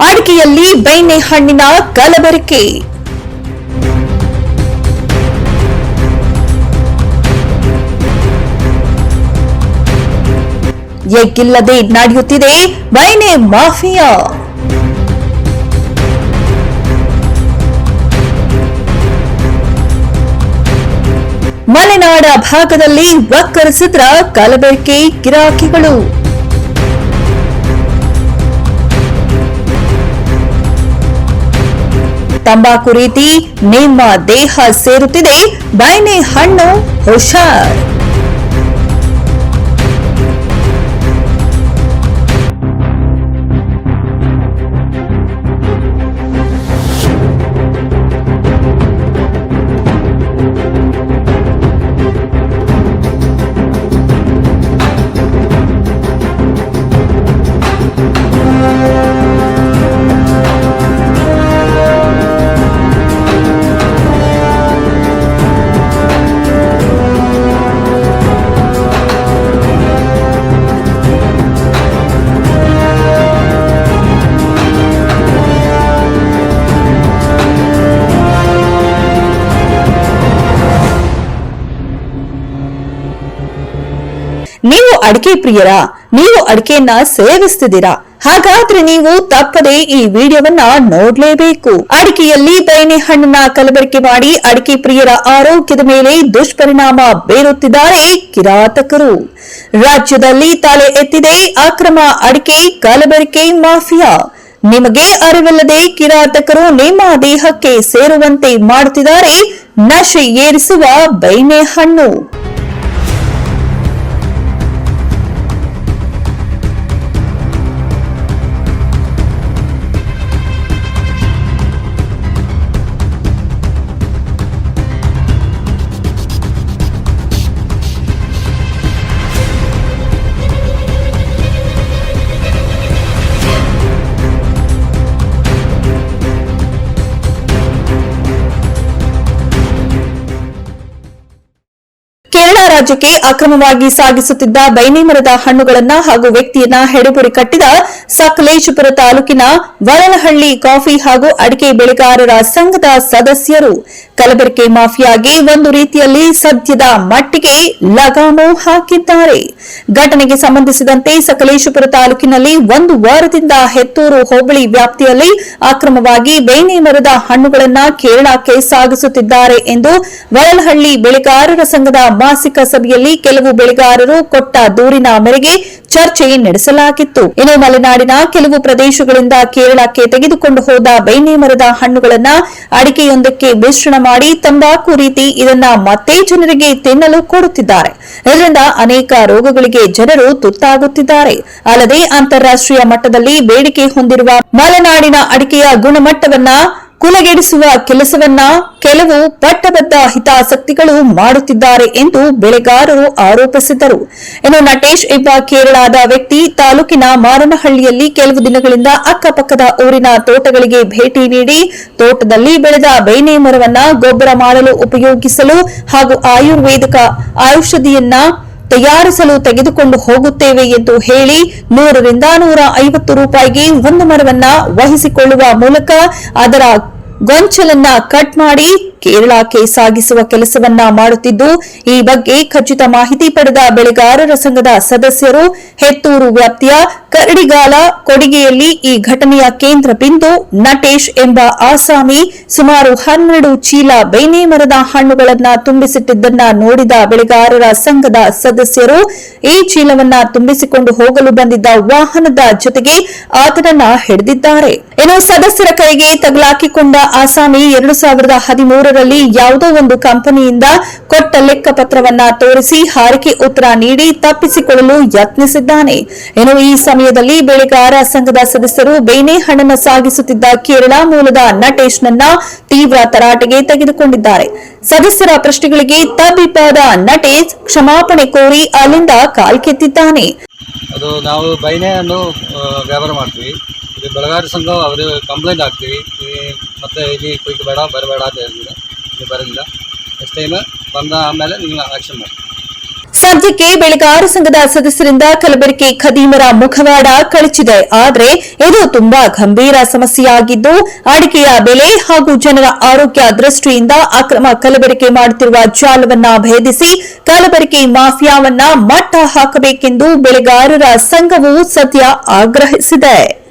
ಅಡಿಕೆಯಲ್ಲಿ ಬೆಣ್ಣೆ ಹಣ್ಣಿನ ಕಲಬೆರಕೆ. ಎಗ್ಗಿಲ್ಲದೆ ನಡೆಯುತ್ತಿದೆ ಬೈನೆ ಮಾಫಿಯಾ. ಮಲೆನಾಡ ಭಾಗದಲ್ಲಿ ಒಕ್ಕರಿಸಿದ್ರ ಕಲಬೆರಕೆ ಗಿರಾಕಿಗಳು ತಂಬಾಕು ರೀತಿ ನಿಮ್ಮ ದೇಹ ಸೇರುತ್ತಿದೆ ಬೈನೆ ಹಣ್ಣು ಹುಷಾರ್. ನೀವು ಅಡಿಕೆ ಪ್ರಿಯರ, ನೀವು ಅಡಿಕೆಯನ್ನ ಸೇವಿಸ್ತಿದ್ದೀರಾ? ಹಾಗಾದ್ರೆ ನೀವು ತಪ್ಪದೆ ಈ ವಿಡಿಯೋವನ್ನ ನೋಡ್ಲೇಬೇಕು. ಅಡಿಕೆಯಲ್ಲಿ ಬೈನೆ ಹಣ್ಣನ್ನ ಕಲಬೆರಕೆ ಮಾಡಿ ಅಡಿಕೆ ಪ್ರಿಯರ ಆರೋಗ್ಯದ ಮೇಲೆ ದುಷ್ಪರಿಣಾಮ ಬೀರುತ್ತಿದ್ದಾರೆ ಕಿರಾತಕರು. ರಾಜ್ಯದಲ್ಲಿ ತಲೆ ಎತ್ತಿದೆ ಅಕ್ರಮ ಅಡಿಕೆ ಕಲಬೆರಕೆ ಮಾಫಿಯಾ. ನಿಮಗೆ ಅರಿವಿಲ್ಲದೆ ಕಿರಾತಕರು ನಿಮ್ಮ ದೇಹಕ್ಕೆ ಸೇರುವಂತೆ ಮಾಡುತ್ತಿದ್ದಾರೆ ನಶೆ ಏರಿಸುವ ಬೈನೆ ಹಣ್ಣು. ರಾಜ್ಯಕ್ಕೆ ಅಕ್ರಮವಾಗಿ ಸಾಗಿಸುತ್ತಿದ್ದ ಬೈನಿ ಮರದ ಹಣ್ಣುಗಳನ್ನ ಹಾಗೂ ವ್ಯಕ್ತಿಯನ್ನ ಹೆಡಬುರಿ ಕಟ್ಟಿದ ಸಕಲೇಶಪುರ ತಾಲೂಕಿನ ವರಲಹಳ್ಳಿ ಕಾಫಿ ಹಾಗೂ ಅಡಿಕೆ ಬೆಳೆಗಾರರ ಸಂಘದ ಸದಸ್ಯರು ಕಲಬೆರಕೆ ಮಾಫಿಯಾಗೆ ಒಂದು ರೀತಿಯಲ್ಲಿ ಸದ್ಯದ ಮಟ್ಟಿಗೆ ಲಗಾಮು ಹಾಕಿದ್ದಾರೆ. ಘಟನೆಗೆ ಸಂಬಂಧಿಸಿದಂತೆ ಸಕಲೇಶಪುರ ತಾಲೂಕಿನಲ್ಲಿ ಒಂದು ವಾರದಿಂದ ಹೆತ್ತೂರು ಹೋಬಳಿ ವ್ಯಾಪ್ತಿಯಲ್ಲಿ ಅಕ್ರಮವಾಗಿ ಬೇನೆ ಮರದ ಹಣ್ಣುಗಳನ್ನು ಕೇರಳಕ್ಕೆ ಸಾಗಿಸುತ್ತಿದ್ದಾರೆ ಎಂದು ವರಲಹಳ್ಳಿ ಬೆಳೆಗಾರರ ಸಂಘದ ಮಾಸಿಕ ಸಭೆಯಲ್ಲಿ ಕೆಲವು ಬೆಳೆಗಾರರು ಕೊಟ್ಟ ದೂರಿನ ಮೇರೆಗೆ ಚರ್ಚೆ ನಡೆಸಲಾಗಿತ್ತು. ಇನ್ನು ಮಲೆನಾಡಿನ ಕೆಲವು ಪ್ರದೇಶಗಳಿಂದ ಕೇರಳಕ್ಕೆ ತೆಗೆದುಕೊಂಡು ಹೋದ ಬೇನೆ ಮರದ ಹಣ್ಣುಗಳನ್ನ ಅಡಿಕೆಯೊಂದಕ್ಕೆ ಮಿಶ್ರಣ ಮಾಡಿ ತಂಬಾಕು ರೀತಿ ಇದನ್ನ ಮತ್ತೆ ಜನರಿಗೆ ತಿನ್ನಲು ಕೊಡುತ್ತಿದ್ದಾರೆ. ಇದರಿಂದ ಅನೇಕ ರೋಗಗಳಿಗೆ ಜನರು ತುತ್ತಾಗುತ್ತಿದ್ದಾರೆ. ಅಲ್ಲದೆ ಅಂತಾರಾಷ್ಟ್ರೀಯ ಮಟ್ಟದಲ್ಲಿ ಬೇಡಿಕೆ ಹೊಂದಿರುವ ಮಲೆನಾಡಿನ ಅಡಿಕೆಯ ಗುಣಮಟ್ಟವನ್ನ ಕುಲಗೆಡಿಸುವ ಕೆಲಸವನ್ನ ಕೆಲವು ಪಟ್ಟಬದ್ಧ ಹಿತಾಸಕ್ತಿಗಳು ಮಾಡುತ್ತಿದ್ದಾರೆ ಎಂದು ಬೆಳೆಗಾರರು ಆರೋಪಿಸಿದರು ಇನ್ನು ನಟೇಶ್ ಎಂಬ ಕೇರಳದ ವ್ಯಕ್ತಿ ತಾಲೂಕಿನ ಮಾರನಹಳ್ಳಿಯಲ್ಲಿ ಕೆಲವು ದಿನಗಳಿಂದ ಅಕ್ಕಪಕ್ಕದ ಊರಿನ ತೋಟಗಳಿಗೆ ಭೇಟಿ ನೀಡಿ ತೋಟದಲ್ಲಿ ಬೆಳೆದ ಬೇನೆ ಮರವನ್ನ ಗೊಬ್ಬರ ಮಾಡಲು ಉಪಯೋಗಿಸಲು ಹಾಗೂ ಆಯುರ್ವೇದಿಕ ಔಷಧಿಯನ್ನ ತಯಾರಿಸಲು ತೆಗೆದುಕೊಂಡು ಹೋಗುತ್ತೇವೆ ಎಂದು ಹೇಳಿ ನೂರರಿಂದ ನೂರ ಐವತ್ತು ರೂಪಾಯಿಗೆ ಒಂದು ಮರವನ್ನ ವಹಿಸಿಕೊಳ್ಳುವ ಮೂಲಕ ಅದರ ಗೊಂಚಲನ್ನ ಕಟ್ ಮಾಡಿ ಕೇರಳಕ್ಕೆ ಸಾಗಿಸುವ ಕೆಲಸವನ್ನ ಮಾಡುತ್ತಿದ್ದು, ಈ ಬಗ್ಗೆ ಖಚಿತ ಮಾಹಿತಿ ಪಡೆದ ಬೆಳೆಗಾರರ ಸಂಘದ ಸದಸ್ಯರು, ಹೆತ್ತೂರು ವ್ಯಾಪ್ತಿಯ ಕರಡಿಗಾಲ ಕೊಡಿಗೆಯಲ್ಲಿ ಈ ಘಟನೆಯ ಕೇಂದ್ರ ಬಿಂದು ನಟೇಶ್ ಎಂಬ ಆಸಾಮಿ ಸುಮಾರು ಹನ್ನೆರಡು ಚೀಲ ಬೇನೆ ಮರದ ಹಣ್ಣುಗಳನ್ನ ತುಂಬಿಸಿಟ್ಟಿದ್ದನ್ನ ನೋಡಿದ ಬೆಳೆಗಾರರ ಸಂಘದ ಸದಸ್ಯರು, ಈ ಚೀಲವನ್ನ ತುಂಬಿಸಿಕೊಂಡು ಹೋಗಲು ಬಂದಿದ್ದ ವಾಹನದ ಜೊತೆಗೆ ಆತನನ್ನ ಹಿಡಿದಿದ್ದಾರೆ. ಇನ್ನು ಸದಸ್ಯರ ಕೈಗೆ ತಗಲಾಕಿಕೊಂಡ ಆಸಾಮಿ ಎರಡು ಸಾವಿರದ ಹದಿಮೂರರಲ್ಲಿ ಯಾವುದೋ ಒಂದು ಕಂಪನಿಯಿಂದ ಕೊಟ್ಟ ಲೆಕ್ಕ ಪತ್ರವನ್ನ ತೋರಿಸಿ ಹಾರಿಕೆ ಉತ್ತರ ನೀಡಿ ತಪ್ಪಿಸಿಕೊಳ್ಳಲು ಯತ್ನಿಸಿದ್ದಾನೆ. ಇನ್ನು ಈ ಸಮಯದಲ್ಲಿ ಬೆಳೆಗಾರ ಸಂಘದ ಸದಸ್ಯರು ಬೇನೆ ಹಣ್ಣನ್ನು ಸಾಗಿಸುತ್ತಿದ್ದ ಕೇರಳ ಮೂಲದ ನಟೇಶ್ನನ್ನ ತೀವ್ರ ತರಾಟೆಗೆ ತೆಗೆದುಕೊಂಡಿದ್ದಾರೆ. ಸದಸ್ಯರ ಪ್ರಶ್ನೆಗಳಿಗೆ ತಬ್ಬಿಪ್ಪಾದ ನಟೇಶ್ ಕ್ಷಮಾಪಣೆ ಕೋರಿ ಅಲ್ಲಿಂದ ಕಾಲ್ಕೆತ್ತಿದ್ದಾನೆ ಅದು ನಾವು ಬೈನೆಯನ್ನು ವ್ಯಾಪಾರ ಮಾಡ್ತೀವಿ. ಬೆಳಗಾವಿ ಸಂಘ ಅವರು ಕಂಪ್ಲೇಂಟ್ ಹಾಕ್ತೀವಿ. ಮತ್ತೆ ಇಲ್ಲಿ ಕುಯ್ಕು ಬೇಡ, ಬರಬೇಡ ಅಂತ ಹೇಳಿದ್ರೆ ಇಲ್ಲಿ ಬರೋದಿಲ್ಲ. ನೆಕ್ಸ್ಟ್ ಟೈಮ್ ಬಂದ ಆಮೇಲೆ ನೀವು ಆಕ್ಷನ್ ಮಾಡಿ. ಸದ್ಯಕ್ಕೆ ಬೆಳೆಗಾರ ಸಂಘದ ಸದಸ್ಯರಿಂದ ಕಲಬೆರಕೆ ಖದೀಮರ ಮುಖವಾಡ ಕಳಚಿದೆ. ಆದರೆ ಇದು ತುಂಬಾ ಗಂಭೀರ ಸಮಸ್ಯೆಯಾಗಿದ್ದು, ಅಡಿಕೆಯ ಬೆಲೆ ಹಾಗೂ ಜನರ ಆರೋಗ್ಯ ದೃಷ್ಟಿಯಿಂದ ಅಕ್ರಮ ಕಲಬೆರಕೆ ಮಾಡುತ್ತಿರುವ ಜಾಲವನ್ನ ಭೇದಿಸಿ ಕಲಬೆರಕೆ ಮಾಫಿಯಾವನ್ನ ಮಟ್ಟ ಹಾಕಬೇಕೆಂದು ಬೆಳೆಗಾರರ ಸಂಘವು ಸದ್ಯ ಆಗ್ರಹಿಸಿದೆ.